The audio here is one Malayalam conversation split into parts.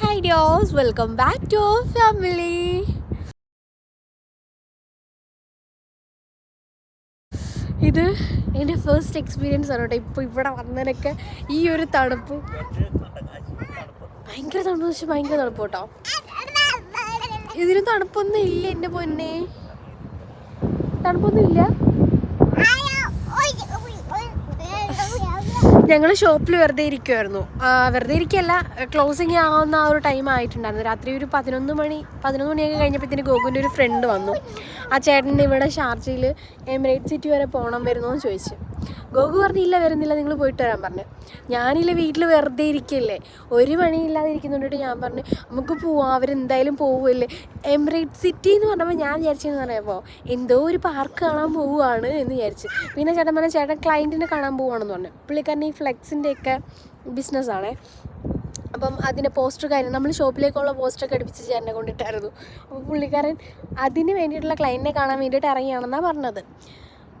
ഹായ് ഡിയോസ് വെൽക്കം ബാക്ക് ടു ഫാമിലി ഇത് എന്റെ ഫസ്റ്റ് എക്സ്പീരിയൻസ് ആണ് കേട്ടോ. ഇപ്പോൾ ഇവിടെ വന്നതിനൊക്കെ ഈ ഒരു തണുപ്പ്. ഭയങ്കര തണുപ്പ്. പക്ഷെ ഭയങ്കര തണുപ്പ് കേട്ടോ. ഇതിന് തണുപ്പൊന്നും ഇല്ല എന്റെ പൊന്നെ. തണുപ്പൊന്നും ഇല്ല. ഞങ്ങൾ ഷോപ്പിൽ വെറുതെ ഇരിക്കുമായിരുന്നു വെറുതെ ഇരിക്കല്ല ക്ലോസിങ് ആവുന്ന ആ ഒരു ടൈം ആയിട്ടുണ്ടായിരുന്നു. രാത്രി ഒരു പതിനൊന്ന് മണി പതിനൊന്ന് മണിയൊക്കെ കഴിഞ്ഞപ്പോഴത്തേന് ഗോകുവിന്റെ ഒരു ഫ്രണ്ട് വന്നു. ആ ചേട്ടൻ ഇവിടെ ഷാർജയിൽ എമിറേറ്റ് സിറ്റി വരെ പോകണം വരുന്നോ എന്ന് ചോദിച്ചു. ഗോകു പറഞ്ഞില്ല വരുന്നില്ല നിങ്ങൾ പോയിട്ട് വരാൻ പറഞ്ഞു. ഞാനില്ല വീട്ടിൽ വെറുതെ ഇരിക്കല്ലേ? ഒരു പണിയില്ലാതെ ഇരിക്കുന്നുണ്ടിട്ട് ഞാൻ പറഞ്ഞു നമുക്ക് പോവാം അവരെന്തായാലും പോവുമല്ലേ എമിറേറ്റ് സിറ്റി എന്ന് പറഞ്ഞപ്പോൾ ഞാൻ വിചാരിച്ചെന്ന് പറയുമ്പോൾ എന്തോ ഒരു പാർക്ക് കാണാൻ പോവുകയാണ് എന്ന് വിചാരിച്ചു. പിന്നെ ചേട്ടൻ പറഞ്ഞാൽ ചേട്ടൻ ക്ലയന്റിനെ കാണാൻ പോവുകയാണെന്ന് പറഞ്ഞു. പുള്ളിക്കാരൻ ഈ ഫ്ലെക്സിന്റെയൊക്കെ ബിസിനസ്സാണേ. അപ്പം അതിന്റെ പോസ്റ്റർ കാര്യം നമ്മൾ ഷോപ്പിലേക്കുള്ള പോസ്റ്ററൊക്കെ അടുപ്പിച്ച് ചേട്ടനെ കൊണ്ടിട്ടായിരുന്നു. അപ്പോൾ പുള്ളിക്കാരൻ അതിന് വേണ്ടിയിട്ടുള്ള ക്ലയന്റിനെ കാണാൻ വേണ്ടിയിട്ട് ഇറങ്ങിയാണെന്നാണ് പറഞ്ഞത്.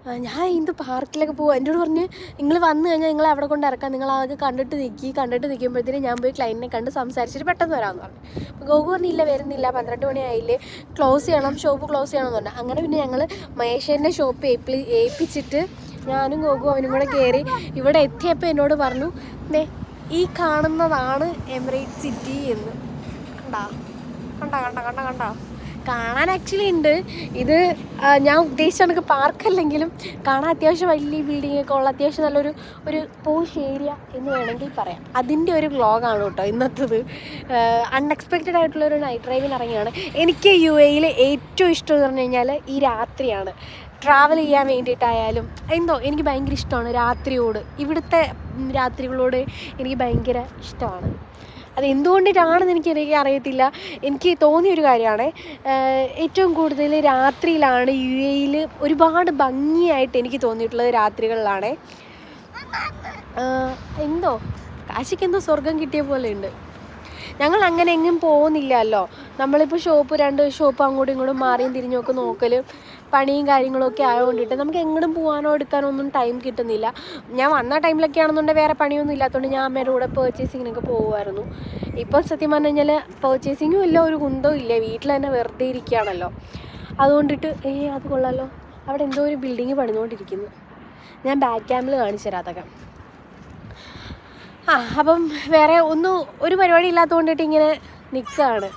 ഞാൻ ഇന്ന് പാർക്കിലൊക്കെ പോകും എന്നോട് പറഞ്ഞ് നിങ്ങൾ വന്നു കഴിഞ്ഞാൽ നിങ്ങൾ അവിടെ കൊണ്ട് ഇറക്കാം. നിങ്ങൾ ആകെ കണ്ടിട്ട് നിൽക്കി കണ്ടിട്ട് നിൽക്കുമ്പോഴത്തേനും ഞാൻ പോയി ക്ലൈന്റിനെ കണ്ട് സംസാരിച്ചിട്ട് പെട്ടെന്ന് വരാമെന്ന് പറഞ്ഞു. അപ്പോൾ ഗോകു പറഞ്ഞില്ല വരുന്നില്ല. പന്ത്രണ്ട് മണിയായില്ലേ ക്ലോസ് ചെയ്യണം. ഷോപ്പ് ക്ലോസ് ചെയ്യണം. എന്ന് പറഞ്ഞു. അങ്ങനെ പിന്നെ ഞങ്ങൾ മഹേഷേന്റെ ഷോപ്പ് ഏൽപ്പി ഏൽപ്പിച്ചിട്ട് ഞാനും ഗോകു അവനും കൂടെ കയറി ഇവിടെ എത്തിയപ്പോൾ എന്നോട് പറഞ്ഞു ദേ ഈ കാണുന്നതാണ് എമിറേറ്റ് സിറ്റി എന്ന്. കണ്ടാ? കണ്ടാ കണ്ടാ കണ്ടാ കണ്ട? കാണാൻ ആക്ച്വലി ഉണ്ട്. ഇത് ഞാൻ ഉദ്ദേശിച്ച കണക്ക് പാർക്കല്ലെങ്കിലും കാണാൻ അത്യാവശ്യം വലിയ ബിൽഡിംഗ് ഒക്കെ ഉള്ള അത്യാവശ്യം നല്ലൊരു ഒരു പോഷ് ഏരിയ എന്ന് വേണമെങ്കിൽ പറയാം. അതിന്റെ ഒരു വ്ലോഗാണ് കേട്ടോ ഇന്നത്തത്. അൺഎക്സ്പെക്റ്റഡ് ആയിട്ടുള്ള ഒരു നൈറ്റ് ഡ്രൈവിന് ഇറങ്ങിയാണ്. എനിക്ക് യു എയിൽ ഏറ്റവും ഇഷ്ടം എന്ന് പറഞ്ഞു കഴിഞ്ഞാൽ ഈ രാത്രിയാണ്. ട്രാവൽ ചെയ്യാൻ വേണ്ടിയിട്ടായാലും എന്തോ എനിക്ക് ഭയങ്കര ഇഷ്ടമാണ് രാത്രിയോട്. ഇവിടുത്തെ രാത്രികളോട് എനിക്ക് ഭയങ്കര ഇഷ്ടമാണ്. അത് എന്തുകൊണ്ടിട്ടാണെന്ന് എനിക്ക് അറിയത്തില്ല. എനിക്ക് തോന്നിയ ഒരു കാര്യമാണ്. ഏറ്റവും കൂടുതൽ രാത്രിയിലാണ് യു എയിൽ ഒരുപാട് ഭംഗിയായിട്ട് എനിക്ക് തോന്നിയിട്ടുള്ളത് രാത്രികളിലാണ്. എന്തോ? കാശിക്ക് എന്തോ സ്വർഗം കിട്ടിയ പോലെ ഉണ്ട്. ഞങ്ങൾ അങ്ങനെ എങ്ങും പോകുന്നില്ലല്ലോ. നമ്മളിപ്പോൾ ഷോപ്പ് രണ്ട് ഷോപ്പ് അങ്ങോട്ടും ഇങ്ങോട്ടും മാറിയും തിരിഞ്ഞൊക്കെ നോക്കൽ പണിയും കാര്യങ്ങളൊക്കെ ആയതുകൊണ്ടിട്ട് നമുക്ക് എങ്ങോട്ടും പോകാനോ എടുക്കാനോ ഒന്നും ടൈം കിട്ടുന്നില്ല. ഞാൻ വന്ന ടൈമിലൊക്കെ ആണെന്നുണ്ടെങ്കിൽ വേറെ പണിയൊന്നും ഇല്ലാത്തതുകൊണ്ട് ഞാൻ അമ്മയുടെ കൂടെ പേർച്ചേസിങ്ങിനൊക്കെ പോകുമായിരുന്നു ഇപ്പോൾ സത്യം പറഞ്ഞു കഴിഞ്ഞാൽ പേർച്ചേസിങ്ങും ഇല്ല ഒരു കുന്തവും ഇല്ല. വീട്ടിൽ തന്നെ വെറുതെ ഇരിക്കുകയാണല്ലോ. അതുകൊണ്ടിട്ട് ഏ അത് കൊള്ളാലോ. അവിടെ എന്തോ ഒരു ബിൽഡിങ് പണിതുകൊണ്ടിരിക്കുന്നു ഞാൻ ബാക്ക് ക്യാമിൽ കാണിച്ചു തരാം അതൊക്കെ. ആ അപ്പം വേറെ ഒന്നും ഒരു പരിപാടി ഇല്ലാത്തതുകൊണ്ടിട്ട് ഇങ്ങനെ നിൽക്കുകയാണ്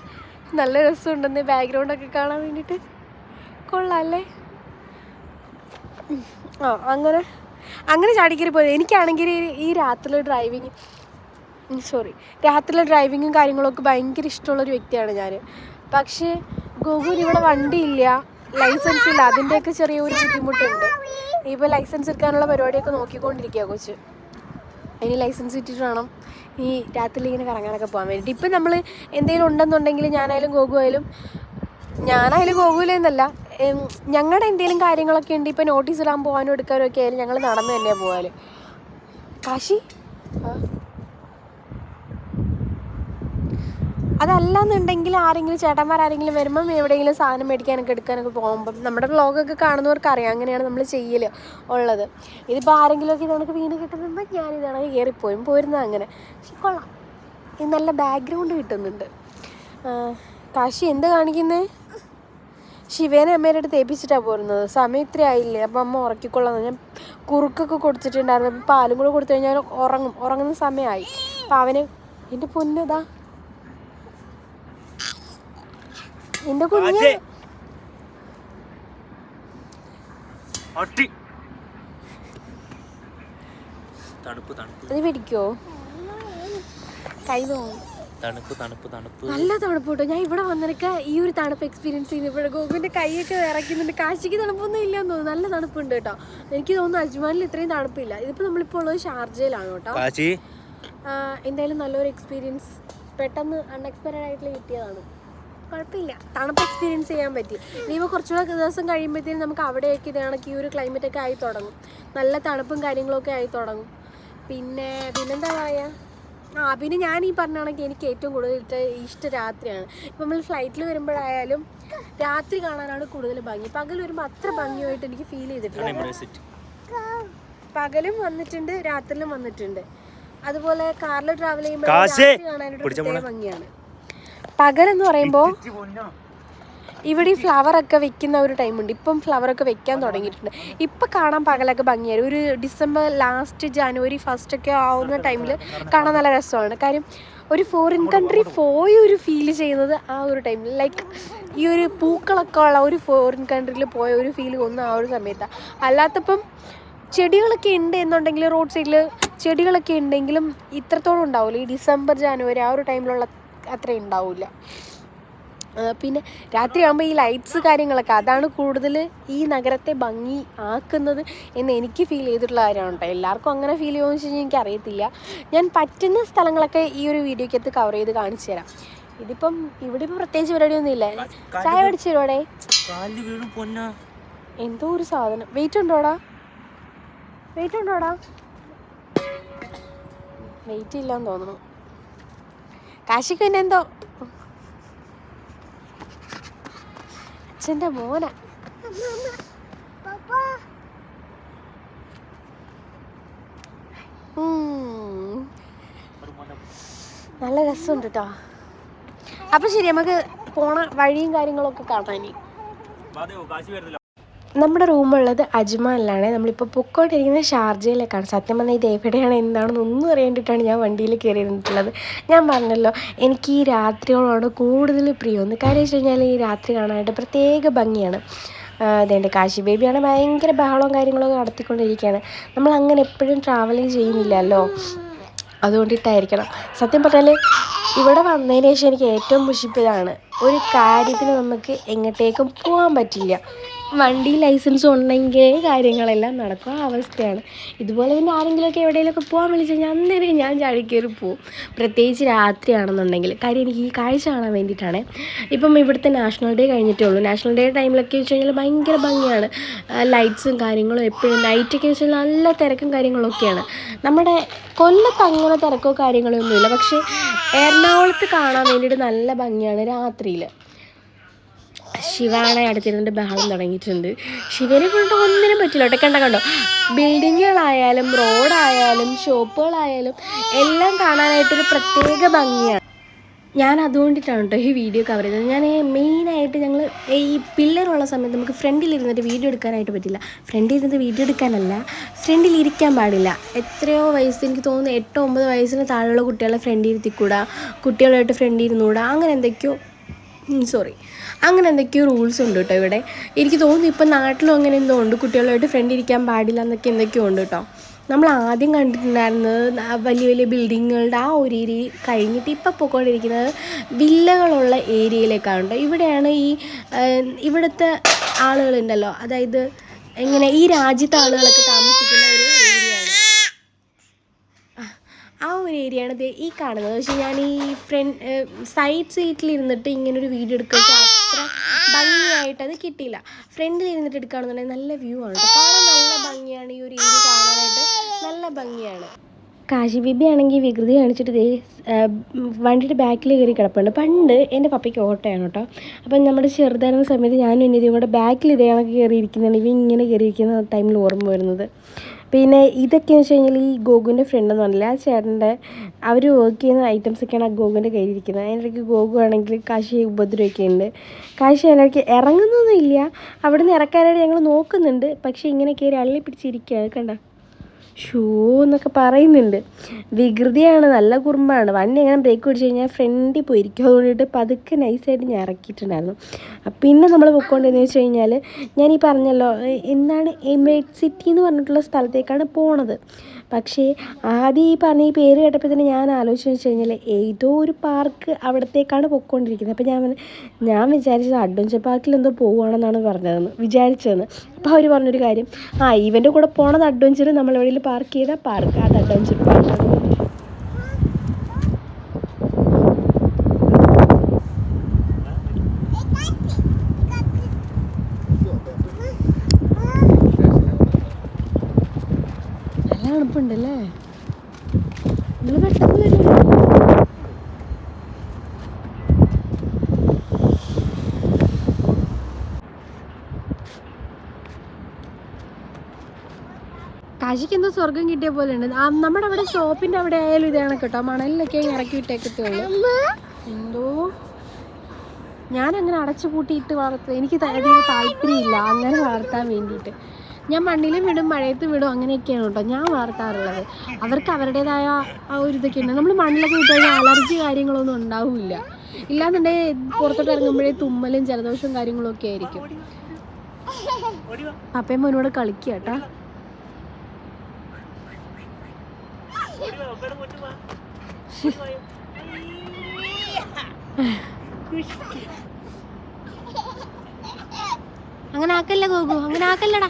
നല്ല രസമുണ്ടെന്ന് ബാക്ക്ഗ്രൗണ്ടൊക്കെ കാണാൻ വേണ്ടിയിട്ട് കൊള്ളാം അല്ലേ ഉം. ആ അങ്ങനെ അങ്ങനെ ചാടിക്കറി പോയത്. എനിക്കാണെങ്കിൽ ഈ- ഈ രാത്രിയിലെ ഡ്രൈവിങ് സോറി രാത്രിയിലെ ഡ്രൈവിങ്ങും കാര്യങ്ങളൊക്കെ ഭയങ്കര ഇഷ്ടമുള്ളൊരു വ്യക്തിയാണ് ഞാൻ പക്ഷേ ഗോകുൽ ഇവിടെ വണ്ടിയില്ല ലൈസൻസ് ഇല്ല. അതിന്റെയൊക്കെ ചെറിയൊരു ബുദ്ധിമുട്ടുണ്ട്. ഇപ്പോൾ ലൈസൻസ് എടുക്കാനുള്ള പരിപാടിയൊക്കെ നോക്കിക്കൊണ്ടിരിക്കുക കൊച്ച്. ഇനി ലൈസൻസ് കിട്ടിയിട്ട് വേണം ഈ രാത്രി ഇങ്ങനെ കറങ്ങാനൊക്കെ പോകാൻ വേണ്ടിയിട്ട്. ഇപ്പം നമ്മൾ എന്തെങ്കിലും ഉണ്ടെന്നുണ്ടെങ്കിൽ ഞാനായാലും ഗോകു ആയാലും ഞാനായാലും ഗോകുലെന്നല്ല ഞങ്ങളുടെ എന്തെങ്കിലും കാര്യങ്ങളൊക്കെ ഉണ്ട് ഇപ്പം നോട്ടീസ് ഇടാൻ പോകാനും എടുക്കാനും ഒക്കെ ആയാലും ഞങ്ങൾ നടന്ന് തന്നെയാണ് പോകാൻ കാശി? ആ. അതല്ലാന്നുണ്ടെങ്കിൽ ആരെങ്കിലും ചേട്ടന്മാർ ആരെങ്കിലും വരുമ്പം എവിടെയെങ്കിലും സാധനം മേടിക്കാനൊക്കെ എടുക്കാനൊക്കെ പോകുമ്പം നമ്മുടെ വ്ളോഗൊക്കെ കാണുന്നവർക്ക് അറിയാം. അങ്ങനെയാണ് നമ്മൾ ചെയ്യൽ ഉള്ളത്. ഇതിപ്പോൾ ആരെങ്കിലുമൊക്കെ ഇതണക്ക് വീണ് കിട്ടുന്നുണ്ടോ ഞാൻ കയറിപ്പോയും. പോരുന്നത് അങ്ങനെ. പക്ഷെ കൊള്ളാം. ഇത് നല്ല ബാക്ക്ഗ്രൗണ്ട് കിട്ടുന്നുണ്ട്. കാശി എന്ത് കാണിക്കുന്നേ? ശിവേനെ അമ്മേന്റെ അടുത്ത് ഏൽപ്പിച്ചിട്ടാണ് പോരുന്നത്. സമയം ഇത്ര ആയില്ലേ? അപ്പം അമ്മ ഉറക്കിക്കൊള്ളാന്ന്. ഞാൻ കുറുക്കൊക്കെ കൊടുത്തിട്ടുണ്ടായിരുന്നു. അപ്പം പാലും കൂടെ കൊടുത്തു കഴിഞ്ഞാൽ ഉറങ്ങും. ഉറങ്ങുന്ന സമയമായി. അപ്പം അവന് എന്റെ പൊന്നതാ എന്റെ കുഞ്ഞ്. അട്ടി. തണുപ്പ് തണുപ്പ്. അത് പിടിക്കോ? കൈ തോന്നും തണുപ്പ് തണുപ്പ് തണുപ്പ്. നല്ല തണുപ്പ് കേട്ടോ. ഞാൻ ഇവിടെ വന്നിരിക്ക ഈ ഒരു തണുപ്പ് എക്സ്പീരിയൻസ് ചെയ്തപ്പോൾ ഗോകുവിന്റെ കൈയൊക്കെ ഇറക്കുന്നുണ്ട്. കാശിക്ക് തണുപ്പൊന്നും ഇല്ലെന്ന് തോന്നുന്നു. നല്ല തണുപ്പുണ്ട് കേട്ടോ. എനിക്ക് തോന്നുന്നു അജ്മാനിൽ ഇത്രയും തണുപ്പില്ല. ഇതിപ്പോ നമ്മളിപ്പോ ഉള്ളത് ഷാർജയിലാണ് കേട്ടോ. കാശി. എന്തായാലും നല്ലൊരു എക്സ്പീരിയൻസ് പെട്ടെന്ന് അൺഎക്സ്പെക്റ്റഡ് ആയിട്ട് കിട്ടിയതാണ്. കുഴപ്പമില്ല. തണുപ്പ് എക്സ്പീരിയൻസ് ചെയ്യാൻ പറ്റി. ഇനിയിപ്പോൾ കുറച്ചുകൂടെ ദിവസം കഴിയുമ്പോഴത്തേനും നമുക്ക് അവിടെയൊക്കെ ഇത് കണക്ക് ഈ ഒരു ക്ലൈമറ്റ് ഒക്കെ ആയി തുടങ്ങും. നല്ല തണുപ്പും കാര്യങ്ങളൊക്കെ ആയി തുടങ്ങും. പിന്നെ പിന്നെന്താ പറയുക ആ പിന്നെ ഞാൻ ഈ പറഞ്ഞാണെങ്കിൽ കണക്ക് എനിക്ക് ഏറ്റവും കൂടുതൽ ഇഷ്ട ഇഷ്ടം രാത്രിയാണ്. ഇപ്പം നമ്മൾ ഫ്ലൈറ്റിൽ വരുമ്പോഴായാലും രാത്രി കാണാനാണ് കൂടുതൽ ഭംഗി. പകൽ വരുമ്പോൾ അത്ര ഭംഗിയായിട്ട് എനിക്ക് ഫീൽ യൂണിവേഴ്സിറ്റി പകലും വന്നിട്ടുണ്ട് രാത്രിയിലും വന്നിട്ടുണ്ട്. അതുപോലെ കാറിൽ ട്രാവൽ ചെയ്യുമ്പോൾ! രാത്രി മോളെ. ഭംഗിയാണ്. പകലെന്ന് പറയുമ്പോൾ ഇവിടെ ഈ ഫ്ലവർ ഒക്കെ വെക്കുന്ന ഒരു ടൈമുണ്ട് ഇപ്പം ഫ്ലവർ ഒക്കെ വെക്കാൻ തുടങ്ങിയിട്ടുണ്ട്. ഇപ്പം കാണാൻ പകലൊക്കെ ഭംഗിയായിരുന്നു ഒരു ഡിസംബർ ലാസ്റ്റ് ജനുവരി ഫസ്റ്റ് ഒക്കെ ആവുന്ന ടൈമിൽ കാണാൻ നല്ല രസമാണ്. കാര്യം ഒരു ഫോറിൻ കൺട്രി പോയി ഒരു ഫീൽ ചെയ്യുന്നത് ആ ഒരു ടൈമിൽ ലൈക്ക് ഈ ഒരു പൂക്കളൊക്കെ ഉള്ള ഒരു ഫോറിൻ കൺട്രിയിൽ പോയ ഒരു ഫീൽ ഒന്നും ആ ഒരു സമയത്താണ് അല്ലാത്തപ്പം ചെടികളൊക്കെ ഉണ്ട് എന്നുണ്ടെങ്കിൽ റോഡ് സൈഡിൽ ചെടികളൊക്കെ ഉണ്ടെങ്കിലും ഇത്രത്തോളം ഉണ്ടാവില്ല ഈ ഡിസംബർ ജാനുവരി ആ ഒരു ടൈമിലുള്ള അത്ര ഉണ്ടാവില്ല പിന്നെ രാത്രിയാകുമ്പോൾ ഈ ലൈറ്റ്സ് കാര്യങ്ങളൊക്കെ അതാണ് കൂടുതൽ ഈ നഗരത്തെ ഭംഗി ആക്കുന്നത് എന്ന് എനിക്ക് ഫീൽ ചെയ്തിട്ടുള്ള കാര്യമാണ് കേട്ടോ. എല്ലാവർക്കും അങ്ങനെ ഫീൽ ചെയ്യുമെന്ന് വെച്ച് കഴിഞ്ഞാൽ എനിക്ക് അറിയത്തില്ല ഞാൻ പറ്റുന്ന സ്ഥലങ്ങളൊക്കെ ഈ ഒരു വീഡിയോക്കകത്ത് കവർ ചെയ്ത് കാണിച്ചു തരാം. ഇതിപ്പം ഇവിടെ ഇപ്പം പ്രത്യേകിച്ച് പരിപാടിയൊന്നും ഇല്ല. ചായ പഠിച്ചു തരുവാടേ എന്തോ ഒരു സാധനം. വെയിറ്റ് ഉണ്ടോടാ? വെയിറ്റ് ഉണ്ടോടാ? വെയിറ്റ് ഇല്ലാന്ന് തോന്നുന്നു. കാശിക്ക് പിന്നെ എന്തോ? അച്ഛന്റെ മോന. നല്ല രസമുണ്ട് കേട്ടോ അപ്പൊ ശരി നമുക്ക് പോണ വഴിയും കാര്യങ്ങളൊക്കെ കാണാനി നമ്മുടെ റൂമുള്ളത് അജ്മാനിലാണ് നമ്മളിപ്പോൾ പൊക്കോണ്ടിരിക്കുന്നത് ഷാർജയിലേക്കാണ്. സത്യം പറഞ്ഞാൽ ഇത് എവിടെയാണ് എന്താണെന്ന് ഒന്നും അറിയേണ്ടിയിട്ടാണ് ഞാൻ വണ്ടിയിൽ കയറിയിരുന്നിട്ടുള്ളത് ഞാൻ പറഞ്ഞല്ലോ എനിക്ക് ഈ രാത്രിയോടാണ് കൂടുതൽ പ്രിയമെന്ന് കാര്യം വെച്ച് കഴിഞ്ഞാൽ ഈ രാത്രി കാണാനായിട്ട് പ്രത്യേക ഭംഗിയാണ്. അതെന്റെ കാശി ബേബിയാണ് ഭയങ്കര ബഹളവും കാര്യങ്ങളൊക്കെ നടത്തിക്കൊണ്ടിരിക്കുകയാണ് നമ്മൾ അങ്ങനെ എപ്പോഴും ട്രാവലിംഗ് ചെയ്യുന്നില്ലല്ലോ. അതുകൊണ്ടിട്ടായിരിക്കണം. സത്യം പറഞ്ഞാൽ ഇവിടെ വന്നതിന് ശേഷം എനിക്ക് ഏറ്റവും മുഷിപ്പിയതാണ് ഒരു കാര്യത്തിന് നമുക്ക് എങ്ങോട്ടേക്കും പോകാൻ പറ്റില്ല. വണ്ടി ലൈസൻസ് ഉണ്ടെങ്കിലേ കാര്യങ്ങളെല്ലാം നടക്കും അവസ്ഥയാണ്. ഇതുപോലെ പിന്നെ ആരെങ്കിലുമൊക്കെ എവിടെയെങ്കിലുമൊക്കെ പോകാൻ വിളിച്ചു കഴിഞ്ഞാൽ അന്നേരം ഞാൻ ചാടി കയറി പോവും. പ്രത്യേകിച്ച് രാത്രിയാണെന്നുണ്ടെങ്കിൽ. കാര്യം എനിക്ക് ഈ കാഴ്ച കാണാൻ വേണ്ടിയിട്ടാണ്. ഇപ്പം ഇവിടുത്തെ നാഷണൽ ഡേ കഴിഞ്ഞിട്ടേ ഉള്ളൂ. നാഷണൽ ഡേ ടൈമിലൊക്കെ വെച്ച് കഴിഞ്ഞാൽ ഭയങ്കര ഭംഗിയാണ്. ലൈറ്റ്സും കാര്യങ്ങളും എപ്പോഴും നൈറ്റൊക്കെ വെച്ച് കഴിഞ്ഞാൽ നല്ല തിരക്കും കാര്യങ്ങളൊക്കെയാണ്. നമ്മുടെ കൊല്ലത്ത് അങ്ങനെ തിരക്കോ കാര്യങ്ങളോ ഒന്നുമില്ല പക്ഷേ എറണാകുളത്ത് കാണാൻ വേണ്ടിയിട്ട് നല്ല ഭംഗിയാണ് രാത്രിയിൽ ശിവാണെ അടുത്തിരുന്നിട്ട് ബഹളം തുടങ്ങിയിട്ടുണ്ട്. ശിവനെ കൊണ്ട് ഒന്നിനും പറ്റില്ല കണ്ട കണ്ടോ? ബിൽഡിങ്ങുകളായാലും റോഡായാലും ഷോപ്പുകളായാലും എല്ലാം കാണാനായിട്ടൊരു പ്രത്യേക ഭംഗിയാണ് ഞാൻ അതുകൊണ്ടിട്ടാണ് കേട്ടോ ഈ വീഡിയോ കവർ ചെയ്തത്. ഞാൻ മെയിനായിട്ട് ഞങ്ങൾ ഈ പിള്ളേരുള്ള സമയത്ത് നമുക്ക് ഫ്രണ്ടിൽ ഇരുന്നിട്ട് വീഡിയോ എടുക്കാനായിട്ട് പറ്റില്ല. ഫ്രണ്ടിൽ ഇരുന്നിട്ട് വീഡിയോ എടുക്കാനല്ല ഫ്രണ്ടിൽ ഇരിക്കാൻ പാടില്ല. എത്രയോ വയസ്സ് എനിക്ക് തോന്നുന്നു എട്ടോ ഒമ്പത് വയസ്സിന് താഴെയുള്ള കുട്ടികളെ കുട്ടികളുമായിട്ട് ഫ്രണ്ടിൽ ഇരുന്നുകൂടാ അങ്ങനെ എന്തൊക്കെയോ. സോറി അങ്ങനെ എന്തൊക്കെയോ റൂൾസ് ഉണ്ട് കേട്ടോ ഇവിടെ. എനിക്ക് തോന്നുന്നു ഇപ്പം നാട്ടിലും അങ്ങനെ എന്തോ ഉണ്ട്. കുട്ടികളുമായിട്ട് ഫ്രണ്ട് ഇരിക്കാൻ പാടില്ല എന്നൊക്കെ എന്തൊക്കെയോ ഉണ്ട് കേട്ടോ നമ്മൾ ആദ്യം കണ്ടിട്ടുണ്ടായിരുന്നത് വലിയ വലിയ ബിൽഡിങ്ങുകളുടെ ആ ഒരു ഏരിയ കഴിഞ്ഞിട്ട് ഇപ്പം പോയിക്കൊണ്ടിരിക്കുന്നത് വില്ലകളുള്ള ഏരിയയിലേക്കാണ് ഇവിടെയാണ് ഈ ഇവിടുത്തെ ആളുകളുണ്ടല്ലോ. അതായത് എങ്ങനെ ഈ രാജ്യത്തെ ആളുകളൊക്കെ താമസിക്കുന്ന ഒരു ഏരിയയാണ് ആ ഒരു ഏരിയയാണ് ദേ ഈ കാണുന്നത്. പക്ഷേ ഞാൻ ഈ ഫ്രണ്ട് സൈഡ് സീറ്റിൽ ഇരുന്നിട്ട് ഒരു വീഡിയോ എടുക്കുക അത്ര ഭംഗിയായിട്ട് അത് കിട്ടിയില്ല. ഫ്രണ്ടിൽ ഇരുന്നിട്ട് എടുക്കുകയാണെന്നുണ്ടെങ്കിൽ നല്ല വ്യൂ ആണ്. കാണാൻ നല്ല ഭംഗിയാണ് ഈ ഒരു ഏരിയ കാണാനായിട്ട്. നല്ല ഭംഗിയാണ്. കാശി ബിബി ആണെങ്കിൽ വികൃതി കാണിച്ചിട്ട് ദേ വണ്ടിയുടെ ബാക്കിൽ കയറി കിടപ്പുണ്ട്. പണ്ട് എന്റെ പപ്പയ്ക്ക് ഓട്ടോയാണ് കേട്ടോ അപ്പം നമ്മുടെ ചെറുതായിരുന്ന സമയത്ത് ഞാനും എന്റെ ഇതും കൂടെ ബാക്കിൽ ഇതേ കണക്ക് കയറിയിരിക്കുന്നുണ്ട്. ഇവ ഇങ്ങനെ കയറിയിരിക്കുന്ന ടൈമിൽ ഓർമ്മ വരുന്നത്. പിന്നെ ഇതൊക്കെയെന്ന് വെച്ച് കഴിഞ്ഞാൽ ഈ ഗോകുവിന്റെ ഫ്രണ്ട് എന്ന് പറഞ്ഞില്ല ആ ചേട്ടന്റെ അവർ വർക്ക് ചെയ്യുന്ന ഐറ്റംസ് ഒക്കെയാണ് ആ ഗോകുവിന്റെ കയ്യിലിരിക്കുന്നത്. അതിനിടയ്ക്ക് ഗോകു ആണെങ്കിൽ കാശിയെ ഉപദ്രവമൊക്കെ ഉണ്ട്. കാശി അതിനിടയ്ക്ക് ഇറങ്ങുന്നൊന്നും ഇല്ല അവിടെ നിന്ന് ഇറക്കാനായിട്ട് ഞങ്ങൾ നോക്കുന്നുണ്ട്. പക്ഷേ ഇങ്ങനെ കയറി അള്ളി പിടിച്ചിരിക്കുകയാണ് കണ്ട? ഷൂ എന്നൊക്കെ പറയുന്നുണ്ട്. വികൃതിയാണ് നല്ല കുറുമ്പാണ്. വണ്ടി എങ്ങനെ ബ്രേക്ക് പിടിച്ച് കഴിഞ്ഞാൽ ഫ്രണ്ടിൽ പോയിരിക്കും. അതുകൊണ്ടിട്ട് പതുക്കെ നൈസായിട്ട് ഞാൻ ഇറക്കിയിട്ടുണ്ടായിരുന്നു. പിന്നെ നമ്മൾ പൊയ്ക്കൊണ്ടെന്ന് വെച്ച് കഴിഞ്ഞാൽ ഞാൻ ഈ പറഞ്ഞല്ലോ എന്താണ് എമിറേറ്റ് സിറ്റി എന്ന് പറഞ്ഞിട്ടുള്ള സ്ഥലത്തേക്കാണ് പോണത്. പക്ഷേ ആദ്യം ഈ പറഞ്ഞ ഈ പേര് കേട്ടപ്പോൾ തന്നെ ഞാൻ ആലോചിച്ച് വെച്ച് കഴിഞ്ഞാൽ ഏതോ ഒരു പാർക്ക് അവിടത്തേക്കാണ് പൊയ്ക്കൊണ്ടിരിക്കുന്നത്. അപ്പോൾ ഞാൻ ഞാൻ വിചാരിച്ചത് അഡ്വഞ്ചർ പാർക്കിൽ എന്തോ പോവുകയാണെന്നാണ് പറഞ്ഞതെന്ന് വിചാരിച്ചതെന്ന്. അപ്പോൾ അവർ പറഞ്ഞൊരു കാര്യം ആ ഇവന്റെ കൂടെ പോണത് അഡ്വഞ്ചർ നമ്മൾ എവിടെയെങ്കിലും പാർക്ക് ചെയ്താൽ പാർക്ക് അത് അഡ്വഞ്ചർ പാർക്കാണ് നല്ല തണുപ്പുണ്ടല്ലേ? നിങ്ങൾ പെട്ടെന്ന് വരും കാശിക്ക് എന്തോ സ്വർഗം കിട്ടിയ പോലെ ഉണ്ട് നമ്മുടെ അവിടെ ഷോപ്പിന്റെ അവിടെ ആയാലും ഇതാണ് കേട്ടോ. മണലിലൊക്കെ ഇറക്കി വിട്ടേക്കത്തുള്ളൂ. എന്തോ? ഞാൻ അങ്ങനെ അടച്ചു പൂട്ടിയിട്ട് വളർത്തുക എനിക്ക് താല്പര്യമില്ല. അങ്ങനെ വളർത്താൻ വേണ്ടിയിട്ട്. ഞാൻ മണ്ണിലും വിടും മഴയത്ത് വിടും അങ്ങനെയൊക്കെയാണ് കേട്ടോ. ഞാൻ വളർത്താറുള്ളത്. അവർക്ക് അവരുടേതായ ആ ഒരു ഇതൊക്കെ ഉണ്ട്. നമ്മൾ മണ്ണിലൊക്കെ വിട്ട് കഴിഞ്ഞാൽ അലർജി കാര്യങ്ങളൊന്നും ഉണ്ടാവില്ല. ഇല്ലാന്നുണ്ടെങ്കിൽ പുറത്തോട്ട് ഇറങ്ങുമ്പോഴേ തുമ്മലും ജലദോഷവും കാര്യങ്ങളും ഒക്കെ ആയിരിക്കും. അപ്പയും മോനോട് കളിക്കുക കേട്ടോ. അങ്ങനെ ആക്കല്ല ഗോകു അങ്ങനെ ആക്കല്ലടാ.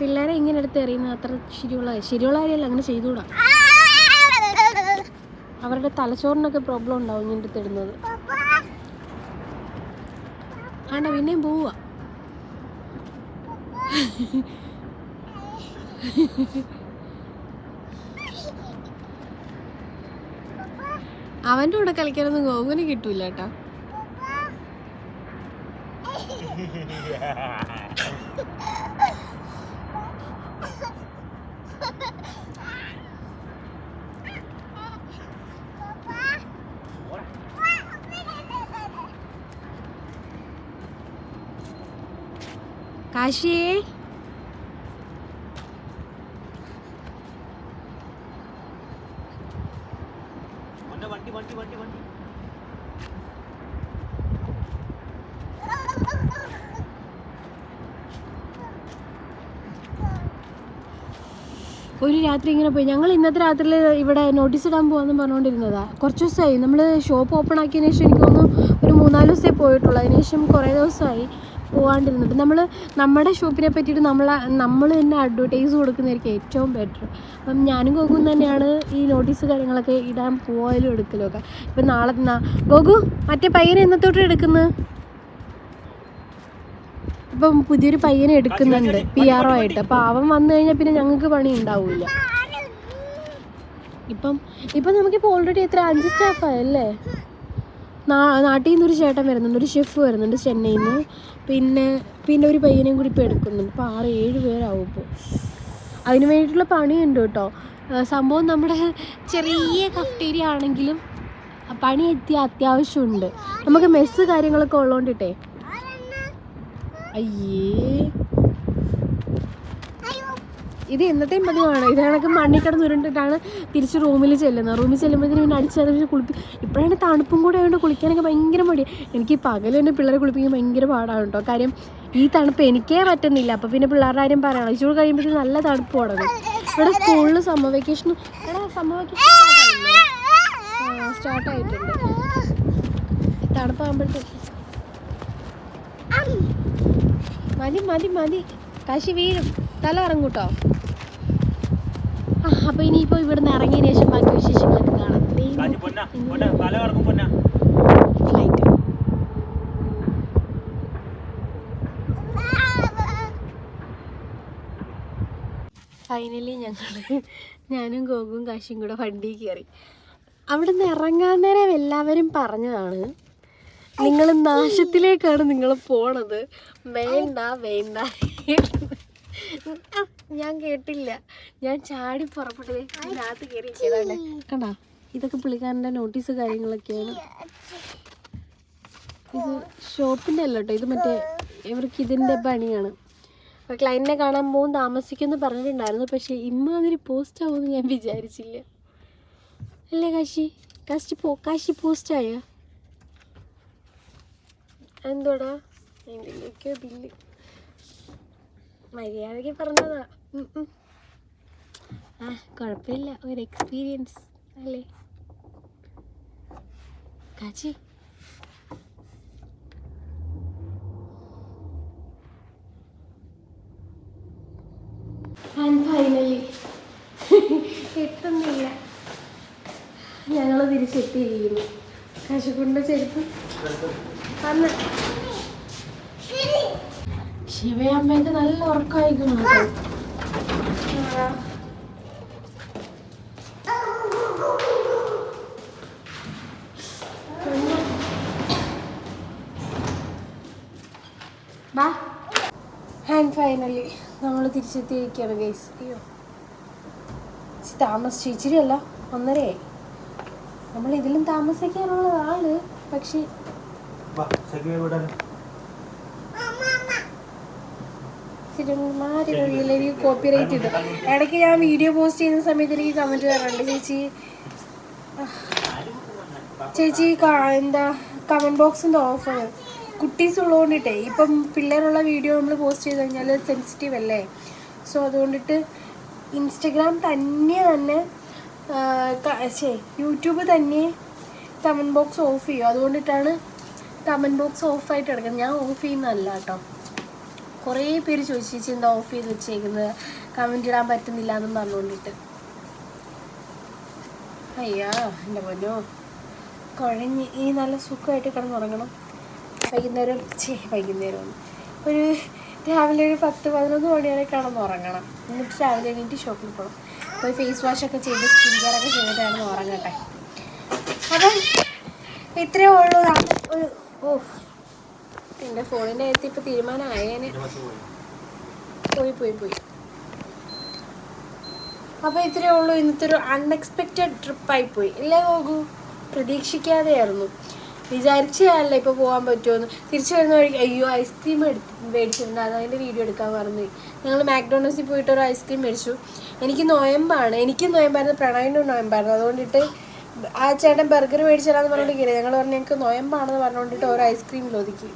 പിള്ളേരെ ഇങ്ങനെ എടുത്ത് എറിയുന്നത് അത്ര ശരിയുള്ള ശരിയുള്ള കാര്യമല്ല അങ്ങനെ ചെയ്തുകൂടാ. അവരുടെ തലച്ചോറിനൊക്കെ പ്രോബ്ലം ഉണ്ടാവും ഇങ്ങനെ എടുത്ത് ഇടുന്നത്. ആണ്ട പിന്നെയും പോവുക അവന്റെ കൂടെ കളിക്കാനൊന്നും ഗോകുവിന് കിട്ടൂല കേട്ടോ. വണ്ടി ഒരു രാത്രി ഇങ്ങനെ പോയി. ഞങ്ങൾ ഇന്നത്തെ രാത്രിയിൽ ഇവിടെ നോട്ടീസ് ഇടാൻ പോകാമെന്ന് പറഞ്ഞുകൊണ്ടിരുന്നതാ കുറച്ച് ദിവസമായി നമ്മൾ ഷോപ്പ് ഓപ്പൺ ആക്കിയതിന് ശേഷം എനിക്ക് തോന്നുന്നു ഒരു മൂന്നാൽ ദിവസമേ പോയിട്ടുള്ളൂ. അതിനുശേഷം കുറേ ദിവസമായി പോകാണ്ടിരുന്നിട്ട് നമ്മൾ നമ്മുടെ ഷോപ്പിനെ പറ്റിയിട്ട് നമ്മൾ നമ്മൾ തന്നെ അഡ്വർടൈസ് കൊടുക്കുന്നതായിരിക്കും ഏറ്റവും ബെറ്റർ അപ്പം ഞാനും ഗോകും തന്നെയാണ് ഈ നോട്ടീസ് കാര്യങ്ങളൊക്കെ ഇടാൻ പോയാലും എടുക്കലൊക്കെ ഇപ്പം നാളെ ഗോകു മറ്റേ പയ്യനെ എന്നത്തോട്ട് എടുക്കുന്നത് ഇപ്പം പുതിയൊരു പയ്യനെ എടുക്കുന്നുണ്ട് പി ആർ ഒ ആയിട്ട്. അപ്പം അവൻ വന്നു കഴിഞ്ഞാൽ പിന്നെ ഞങ്ങൾക്ക് പണി ഉണ്ടാവില്ല. ഇപ്പം ഇപ്പം നമുക്കിപ്പോൾ ഓൾറെഡി എത്ര അഞ്ച് സ്റ്റാഫായല്ലേ നാട്ടിൽ നിന്നൊരു ചേട്ടൻ വരുന്നുണ്ട് ഒരു ഷെഫ് വരുന്നുണ്ട് ചെന്നൈയിൽ നിന്ന്. പിന്നെ പിന്നെ ഒരു പയ്യനെയും കൂടി ഇപ്പോൾ എടുക്കുന്നുണ്ട്. ഇപ്പോൾ ആറ് ഏഴ് പേരാവും ഇപ്പോൾ അതിന് വേണ്ടിയിട്ടുള്ള പണിയുണ്ട് കേട്ടോ. സംഭവം നമ്മുടെ ചെറിയ കഫ്റ്റേരിയ ആണെങ്കിലും പണി എത്തിയ അത്യാവശ്യമുണ്ട്. നമുക്ക് മെസ്സ് കാര്യങ്ങളൊക്കെ ഉള്ളതുകൊണ്ടിട്ടേ അയ്യേ. ഇത് എന്നത്തെയും പതിവാണ്. ഇത് കണക്ക് മണ്ണിൽ കിടന്ന് ഉരുണ്ടിട്ടാണ് തിരിച്ച് റൂമിൽ ചെല്ലുന്നത്. റൂമിൽ ചെല്ലുമ്പോഴത്തേനും പിന്നെ അടിച്ചറിഞ്ഞ് കുളിപ്പി ഇപ്പോഴാണ് തണുപ്പും കൂടെ ആയതുകൊണ്ട് കുളിക്കാനൊക്കെ ഭയങ്കര മടിയാണ് എനിക്ക് പകൽ തന്നെ പിള്ളേരെ കുളിപ്പിക്കാൻ ഭയങ്കര പാടാണ് കേട്ടോ. കാര്യം ഈ തണുപ്പ് എനിക്കേ പറ്റുന്നില്ല. അപ്പോൾ പിന്നെ പിള്ളേരുടെ കാര്യം പറയണം. ഇച്ചൂടെ കഴിയുമ്പോഴത്തേക്കും നല്ല തണുപ്പ് തുടങ്ങും. ഇവിടെ സ്കൂളിൽ summer vacation summer vacation start ആയിട്ടുണ്ട്. തണുപ്പാകുമ്പോഴത്തേക്ക്. മതി മതി മതി. കാശി വീഴും. തല ഇറങ്ങൂട്ടോ അപ്പോൾ ഇനിയിപ്പോൾ ഇവിടുന്ന് ഇറങ്ങിയതിന് ശേഷം ബാക്കി വിശേഷങ്ങളൊക്കെ കാണാം. ഫൈനലി ഞങ്ങൾ ഞാനും ഗോകും കാശിയും കൂടെ വണ്ടി കയറി. അവിടെ നിന്ന് ഇറങ്ങാൻ നേരം എല്ലാവരും പറഞ്ഞതാണ് നിങ്ങൾ നാശത്തിലേക്കാണ് നിങ്ങൾ പോണത്. വേണ്ട വേണ്ട. ഞാൻ കേട്ടില്ല. ഞാൻ ചാടി പുറപ്പെട്ടത് കണ്ടാ? ഇതൊക്കെ പുള്ളിക്കാരന്റെ നോട്ടീസ് കാര്യങ്ങളൊക്കെയാണ്. ഇത് ഷോപ്പിന്റെ അല്ല കേട്ടോ. ഇത് മറ്റേ ഇവർക്ക് ഇതിന്റെ പണിയാണ്. അപ്പോൾ ക്ലയന്റിനെ കാണാൻ പോകും താമസിക്കുമെന്ന് പറഞ്ഞിട്ടുണ്ടായിരുന്നു. പക്ഷേ ഇമ്മാതിരി പോസ്റ്റ് ആവുമെന്ന് ഞാൻ വിചാരിച്ചില്ല. അല്ലേ കാശി? കാശി പോ കാശി പോസ്റ്റായ എന്തോടാ എന്തിലേക്കോ ബില്ല്. മര്യാദയ്ക്ക് പറഞ്ഞതാ. കുഴപ്പമില്ല. ഒരു എക്സ്പീരിയൻസ് അല്ലേ? കാച്ചി. ആൻഡ് ഫൈനലി എത്തുന്നില്ല ഞങ്ങൾ തിരിച്ചെത്തിയിരിക്കുന്നു കശുകൊണ്ട് ചെരുപ്പ്. അന്ന് ശിവയമ്മേന്റെ നല്ല ഉറക്കമായിരിക്കുന്നു ആൻഡ് ഫൈനലി നമ്മൾ തിരിച്ചെത്തിയിരിക്കുകയാണ് ഗൈസ് അയ്യോ. താമസിച്ചു. ഇച്ചിരി അല്ല ഒന്നരയായി. നമ്മൾ ഇതിലും താമസിക്കാനുള്ളതാണ് പക്ഷെ വാ സഖിയെ വിടാൻ എനിക്ക് കോപ്പി കോപ്പിറൈറ്റ് ഉണ്ട് ഇടയ്ക്ക് ഞാൻ വീഡിയോ പോസ്റ്റ് ചെയ്യുന്ന സമയത്ത് എനിക്ക് കമന്റ് വരാറുണ്ട്. ചേച്ചി ചേച്ചി എന്താ കമന്റ് ബോക്സിന്റെ ഓഫർ കുട്ടീസ് ഉള്ളതുകൊണ്ടിട്ടേ ഇപ്പം പിള്ളേരുള്ള വീഡിയോ നമ്മൾ പോസ്റ്റ് ചെയ്ത് കഴിഞ്ഞാൽ സെൻസിറ്റീവ് അല്ലേ? സോ അതുകൊണ്ടിട്ട് ഇൻസ്റ്റഗ്രാം തന്നെ തന്നെ ശേ യൂട്യൂബ് തന്നെ കമന്റ് ബോക്സ് ഓഫ് ചെയ്യും. അതുകൊണ്ടിട്ടാണ് കമന്റ് ബോക്സ് ഓഫായിട്ട് കിടക്കുന്നത് ഞാൻ ഓഫ് ചെയ്യുന്നതല്ല കേട്ടോ. കുറേ പേര് ചോദിച്ചു എന്താ ഓഫ് ചെയ്ത് വെച്ചേക്കുന്നത് കമന്റ് ഇടാൻ പറ്റുന്നില്ല എന്നും പറഞ്ഞുകൊണ്ടിട്ട്. അയ്യാ എന്റെ പൊന്നോ. കുഴഞ്ഞ് ഈ നല്ല സുഖമായിട്ട് കിടന്നുറങ്ങണം. വൈകുന്നേരം ചേ വൈകുന്നേരം. ഒരു രാവിലെ ഒരു പത്ത് പതിനൊന്ന് മണി വരെ കിടന്നുറങ്ങണം. എന്നിട്ട് രാവിലെ എണീറ്റ് ഷോപ്പിൽ പോകണം പോയി ഫേസ് വാഷ് ഒക്കെ ചെയ്ത് സ്കിൻ കെയർ ഒക്കെ ചെയ്തിട്ട് ഉറങ്ങട്ടെ. അപ്പം ഇത്രയേ ഉള്ളൂ. ഒരു ഓ എന്റെ ഫോണിന്റെ കാര്യത്തിൽ ഇപ്പോൾ തീരുമാനമായേനെ. പോയി പോയി പോയി. അപ്പോൾ ഇത്രയേ ഉള്ളൂ. ഇന്നത്തെ ഒരു അൺഎക്സ്പെക്റ്റഡ് ട്രിപ്പായി പോയി. ഇല്ലേ നോക്കൂ പ്രതീക്ഷിക്കാതെയായിരുന്നു. വിചാരിച്ചതല്ല ഇപ്പോൾ പോകാൻ പറ്റുമെന്ന് തിരിച്ചു വരുന്ന വഴി അയ്യോ ഐസ്ക്രീം എടുത്ത് മേടിച്ചിട്ടുണ്ട്. അത് അതിന്റെ വീഡിയോ എടുക്കാൻ മറന്നു ഞങ്ങൾ മാക്ഡോണൽസിൽ പോയിട്ട് ഒരു ഐസ്ക്രീം മേടിച്ചു. എനിക്ക് നോയമ്പാണ്. എനിക്ക് നോയമ്പായിരുന്നു. പ്രണവിന്റെ നോയമ്പായിരുന്നു. അതുകൊണ്ടിട്ട് ആ ചേട്ടൻ ബർഗർ മേടിച്ചിടാന്ന് പറഞ്ഞിട്ട് ഞങ്ങൾ പറഞ്ഞു ഞങ്ങൾക്ക് നോയമ്പാണെന്ന് പറഞ്ഞുകൊണ്ടിട്ട് ഒരു ഐസ്ക്രീം ഒതുക്കി.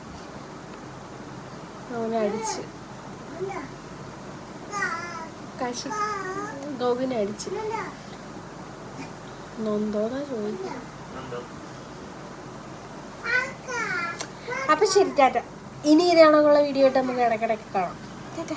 അവനെ അടിച്ച്. കാശി. ഗോകുനെ അടിച്ച്. നൊന്തോന്നാ ചോദിക്കും അപ്പൊ ശരി ടാറ്റ. ഇനി ഇതാണുള്ള വീഡിയോ ആയിട്ട് നമുക്ക് ഇടയ്ക്കിടയ്ക്ക് കാണാം. ടാറ്റ.